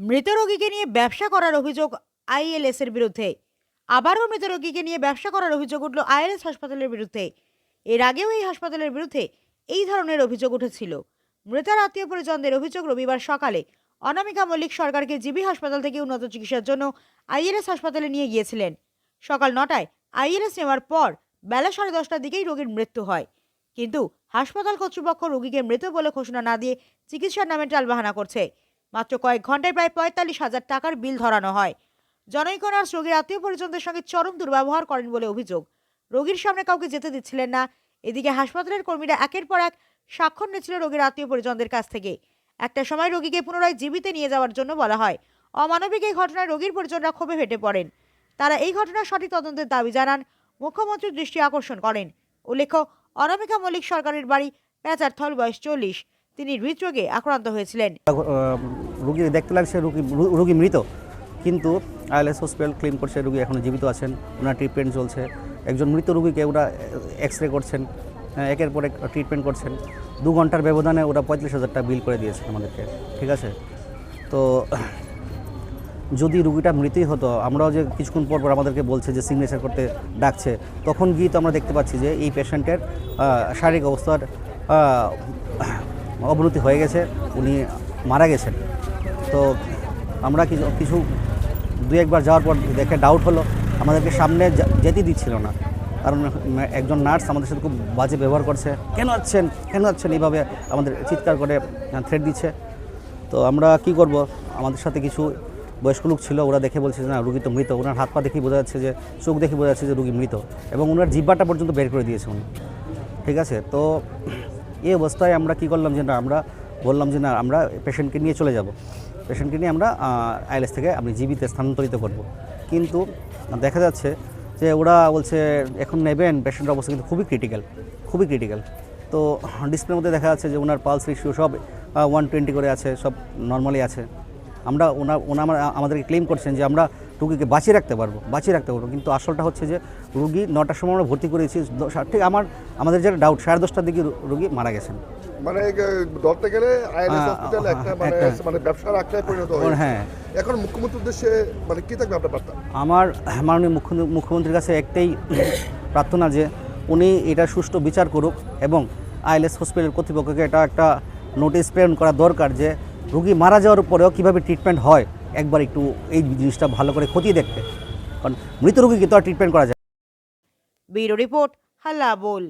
মৃত রোগীকে নিয়ে ব্যবসা করার অভিযোগ আইএলএস এর বিরুদ্ধে। আবারও মৃত রোগীকে নিয়ে ব্যবসা করার অভিযোগ উঠল আইএলএস হাসপাতালের বিরুদ্ধে। এর আগেও এই হাসপাতালের বিরুদ্ধে এই ধরনের অভিযোগ উঠেছিল। মৃতার আত্মীয় পরিজনদের অভিযোগ রবিবার সকালে অনামিকা মল্লিক সরকারকে জিবি হাসপাতাল থেকে উন্নত চিকিৎসার জন্য আইএলএস হাসপাতালে নিয়ে গিয়েছিলেন। সকাল নটায় আইএলএস নেওয়ার পর বেলা সাড়ে দশটার দিকেই রোগীর মৃত্যু হয়। কিন্তু হাসপাতাল কর্তৃপক্ষ রোগীকে মৃত বলে ঘোষণা না দিয়ে চিকিৎসার নামে টালবাহানা করছে। মাত্র কয়েক ঘন্টায় প্রায় পঁয়তাল্লিশ হাজার টাকার বিল ধরানো হয়। জনৈক নার্স রোগীর আত্মীয় পরিজনদের সঙ্গে চরম দুর্ব্যবহার করেন বলে অভিযোগ। রোগীর সামনে কাউকে যেতে দিচ্ছিলেন না। এদিকে হাসপাতালের কর্মীরা একের পর এক স্বাক্ষর নিচ্ছিল রোগীর আত্মীয় পরিজনদের কাছ থেকে। একটা সময় রোগীকে পুনরায় জীবিতে নিয়ে যাওয়ার জন্য বলা হয়। অমানবিক এই ঘটনায় রোগীর পরিজনরা ক্ষোভে ফেটে পড়েন। তারা এই ঘটনার সঠিক তদন্তের দাবি জানান। মুখ্যমন্ত্রীর দৃষ্টি আকর্ষণ করেন। উল্লেখ্য, অনামিকা মল্লিক সরকারের বাড়ি পেঁচার থল বয়স চল্লিশ। তিনি হৃদরোগে আক্রান্ত হয়েছিলেন। রুগী দেখতে লাগছে, রুগী রুগী মৃত। কিন্তু আইএলএস হসপিটাল ক্লেম করছে, রুগী এখনও জীবিত আছেন, ওনার ট্রিটমেন্ট চলছে। একজন মৃত রুগীকে ওরা এক্স রে করছেন একের পর এক ট্রিটমেন্ট করছেন। দু ঘণ্টার ব্যবধানে ওরা পঁয়ত্রিশ হাজার টাকা বিল করে দিয়েছে আমাদেরকে, ঠিক আছে? তো, যদি রুগীটা মৃতই হতো, আমরাও যে কিছুক্ষণ পর পর আমাদেরকে বলছে যে সিগনেচার করতে ডাকছে, তখন গিয়ে তো আমরা দেখতে পাচ্ছি যে এই পেশেন্টের শারীরিক অবস্থার অবনতি হয়ে গেছে, উনি মারা গেছেন। তো আমরা কিছু কিছু, দু একবার যাওয়ার পর দেখে ডাউট হলো। আমাদেরকে সামনে যেতে দিচ্ছিল না। কারণ একজন নার্স আমাদের সাথে খুব বাজে ব্যবহার করছে। কেন আছেন কেন আছেন এইভাবে আমাদের চিৎকার করে থ্রেট দিচ্ছে। তো আমরা কি করব? আমাদের সাথে কিছু বয়স্ক লোক ছিল, ওরা দেখে বলছে না, রুগী তো মৃত। ওনার হাত পা দেখেই বোঝা যাচ্ছে যে, চোখ দেখে বোঝা যাচ্ছে যে, রুগী মৃত। এবং ওনার জিব্বাটা পর্যন্ত বের করে দিয়েছে উনি। ঠিক আছে? তো এই অবস্থায় আমরা কি করলাম যে না, আমরা বললাম যে না, আমরা পেশেন্টকে নিয়ে চলে যাব। পেশেন্টকে নিয়ে আমরা আইএলএস থেকে আপনি জিবিতে স্থানান্তরিত করব। কিন্তু দেখা যাচ্ছে যে ওরা বলছে, এখন নেবেন পেশেন্টের অবস্থা কিন্তু খুবই ক্রিটিক্যাল খুবই ক্রিটিক্যাল তো ডিসপ্লের মধ্যে দেখা যাচ্ছে যে ওনার পালস রেশিও সব ওয়ান টোয়েন্টি করে আছে, সব নর্মালি আছে। আমরা, ওনা ওনা আমাদেরকে ক্লেম করছেন যে আমরা রুগীকে বাঁচিয়ে রাখতে পারব বাঁচিয়ে রাখতে পারব। কিন্তু আসলটা হচ্ছে যে রুগী নটার সময় আমরা ভর্তি করেছি ঠিক আমার আমাদের যেটা ডাউট সাড়ে দশটার দিকে রুগী মারা গেছেন। মানে ধরতে গেলে হ্যাঁ, হসপিটাল একটা মানে মানে ব্যবসার আখড়ায় পরিণত ওর- হ্যাঁ। এখন মুখ্যমন্ত্রীর উদ্দেশ্যে মানে কি থাকবে আপনার বার্তা? আমার মাননীয় মুখ্য মুখ্যমন্ত্রীর কাছে একটাই প্রার্থনা যে উনি এটা সুষ্ঠু বিচার করুক এবং আইএলএস হসপিটাল কর্তৃপক্ষকে এটা একটা নোটিশ প্রেরণ করা দরকার যে রুগী মারা যাওয়ার পরেও কীভাবে ট্রিটমেন্ট হয়। একবার একটু এই জিনিসটা ভালো করে খতিয়ে দেখতে কারণ মৃত রোগীকে তো আর ট্রিটমেন্ট করা যায়। ব্যুরো রিপোর্ট হাল্লা বোল